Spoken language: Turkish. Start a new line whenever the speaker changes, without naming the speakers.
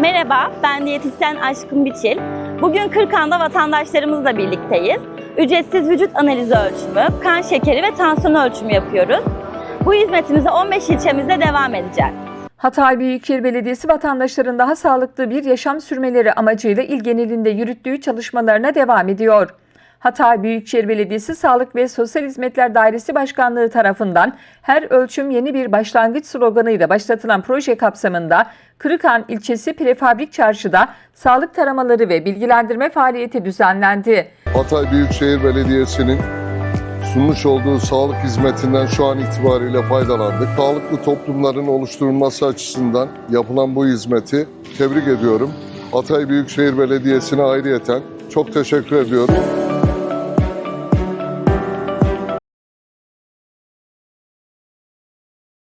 Merhaba, ben diyetisyen Aşkın Biçil. Bugün Kırkan'da vatandaşlarımızla birlikteyiz. Ücretsiz vücut analizi ölçümü, kan şekeri ve tansiyon ölçümü yapıyoruz. Bu hizmetimize 15 ilçemizde devam edeceğiz.
Hatay Büyükşehir Belediyesi vatandaşların daha sağlıklı bir yaşam sürmeleri amacıyla il genelinde yürüttüğü çalışmalarına devam ediyor. Hatay Büyükşehir Belediyesi Sağlık ve Sosyal Hizmetler Dairesi Başkanlığı tarafından her ölçüm yeni bir başlangıç sloganıyla başlatılan proje kapsamında Kırıkhan ilçesi Prefabrik Çarşı'da sağlık taramaları ve bilgilendirme faaliyeti düzenlendi.
Hatay Büyükşehir Belediyesi'nin sunmuş olduğu sağlık hizmetinden şu an itibariyle faydalandık. Sağlıklı toplumların oluşturulması açısından yapılan bu hizmeti tebrik ediyorum. Hatay Büyükşehir Belediyesi'ne ayrıyeten çok teşekkür ediyorum.